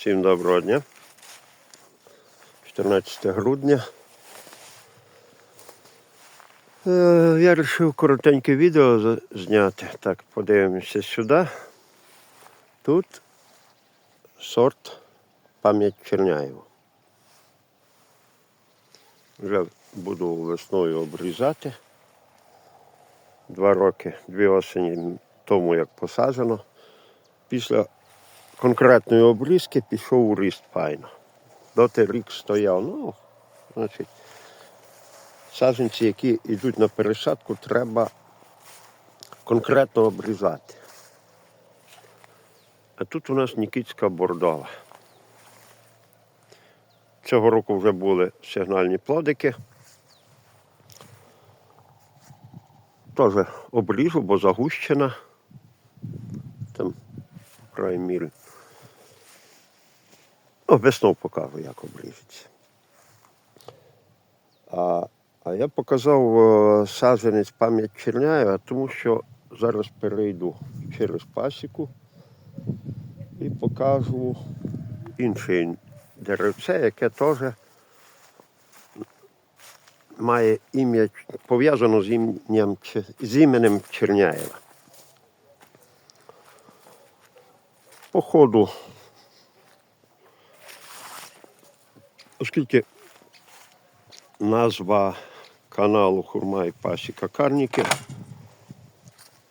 Всім доброго дня. 14 грудня. Е, я вирішив коротеньке відео зняти. Так, подивимося сюди. Тут сорт пам'ять Черняєва. Вже буду весною обрізати. Два роки, дві осені тому, як посаджено. Після конкретної обрізки пішов у ріст файно. Доти рік стояв. Ну, значить, саджанці, які йдуть на пересадку, треба конкретно обрізати. А тут у нас Нікітська бордова. Цього року вже були сигнальні плодики. Теж обріжу, бо загущена. Там, в крайній. Ну, весною покажу, як обріжеться. А, а я показав е, саджанець пам'ять Черняєва, тому що зараз перейду через пасіку і покажу інше деревце, яке теж має ім'я пов'язано з ім'ям з іменем Черняєва. По ходу, оскільки назва каналу Хурма і Пасіка Карніки,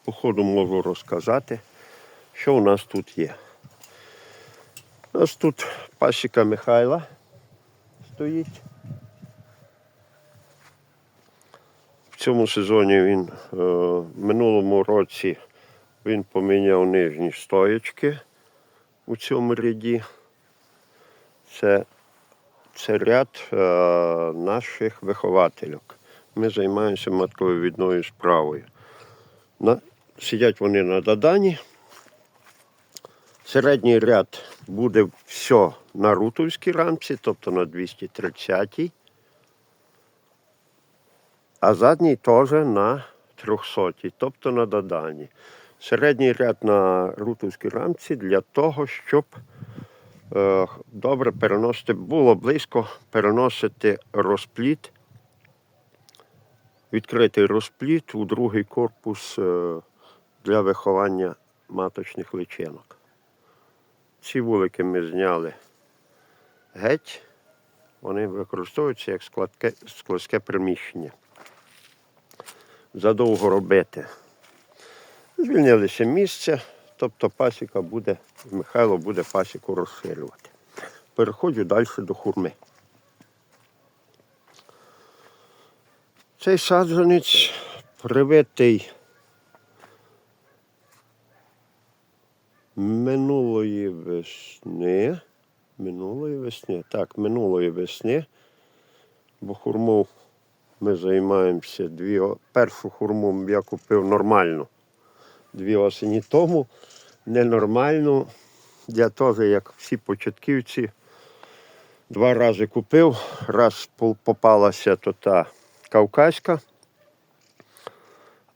по ходу можу розказати, що у нас тут є. У нас тут пасіка Михайла стоїть. В цьому сезоні він е, в минулому році він поміняв нижні стоячки у цьому ряді. Це, це ряд е, наших виховательок. Ми займаємося матковивідною справою. На, сидять вони на Дадані. Середній ряд буде все на рутовській рамці, тобто на 230-й. А задній теж на 300, тобто на Дадані. Середній ряд на рутовській рамці для того, щоб добре переносити, було близько переносити розпліт, відкритий розпліт у другий корпус е, для виховання маточних личинок. Ці вулики ми зняли геть, вони використовуються як складке, складське приміщення. Задовго робити. Звільнилися місце, тобто пасіка буде, Михайло буде пасіку розширювати. Переходжу далі до хурми. Цей саджанець привитий минулої весни. Минулої весни. Так, минулої весни. Бо хурму ми займаємося дві. Першу хурму я купив нормальну. Дві осені тому. Ненормальну. Я теж, як всі початківці, два рази купив. Раз попалася то та кавказька.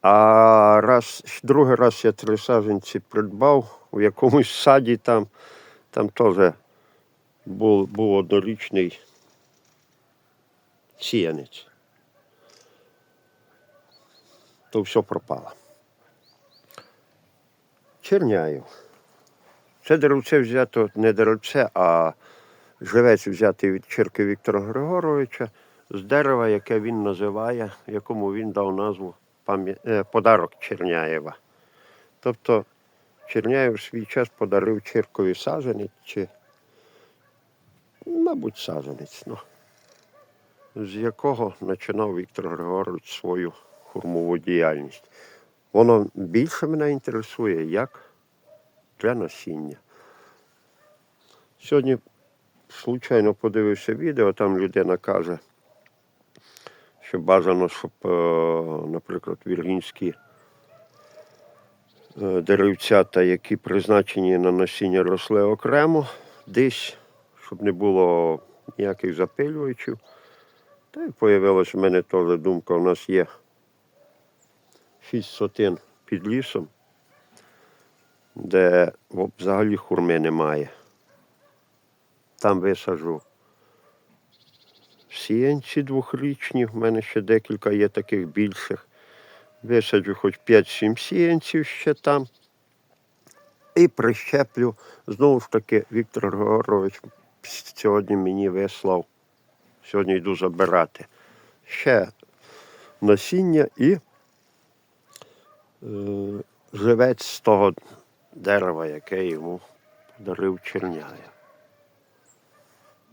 А раз, другий раз я три саджанці придбав у якомусь саді там, там теж був, був однорічний сіянець. То все пропало. Черняю. Це деревце взято не деревце, а живець взятий від Черки Віктора Григоровича з дерева, яке він називає, якому він дав назву е, подарок Черняєва. Тобто Черняєв свій час подарив Черкові саженець, чи, мабуть, саженець, ну, з якого починав Віктор Григорович свою хурмову діяльність. Воно більше мене інтересує як для насіння. Сьогодні случайно подивився відео, там людина каже, що бажано, щоб, е, наприклад, віргінські е, деревцята, які призначені на насіння, росли окремо десь, щоб не було ніяких запилювачів. Та й появилась в мене теж думка, у нас є шість сотин під лісом, де взагалі хурми немає. Там висаджу сіянці двохрічні. В мене ще декілька є таких більших. Висаджу хоч 5-7 сіянців ще там. І прищеплю. Знову ж таки, Віктор Григорович сьогодні мені вислав. Сьогодні йду забирати. Ще насіння і живець з того дерева, яке йому подарив Черняя.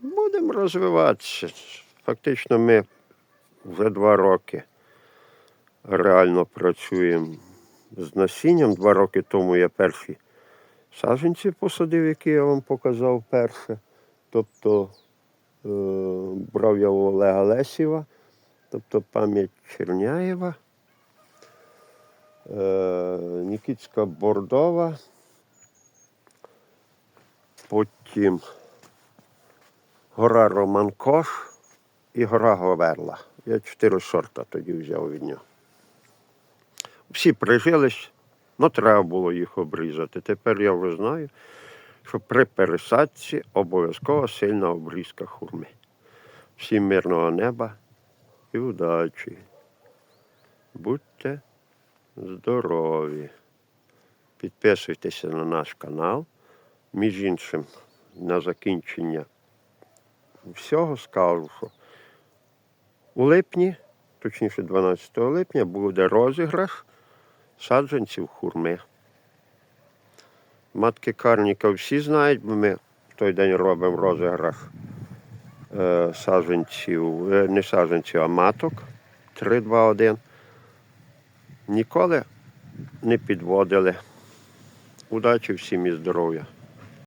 Будемо розвиватися. Фактично ми вже два роки реально працюємо з насінням. Два роки тому я перші саджанці посадив, які я вам показав перше. Тобто е, брав я у Олега Лесєва, тобто пам'ять Черняєва, е, Нікітська Бордова, потім гора Романкош і гора Говерла. Я чотири сорта тоді взяв від нього. Всі прижились, але треба було їх обрізати. Тепер я вже знаю, що при пересадці обов'язково сильна обрізка хурми. Всім мирного неба і удачі. Будьте здорові. Підписуйтеся на наш канал. Між іншим, на закінчення всього скажу, що у липні, точніше 12 липня, буде розіграш саджанців хурми. Матки Карніка всі знають, бо ми в той день робимо розіграш е, саджанців, е, не саджанців, а маток 3, 2, 1. Ніколи не підводили. Удачі всім і здоров'я.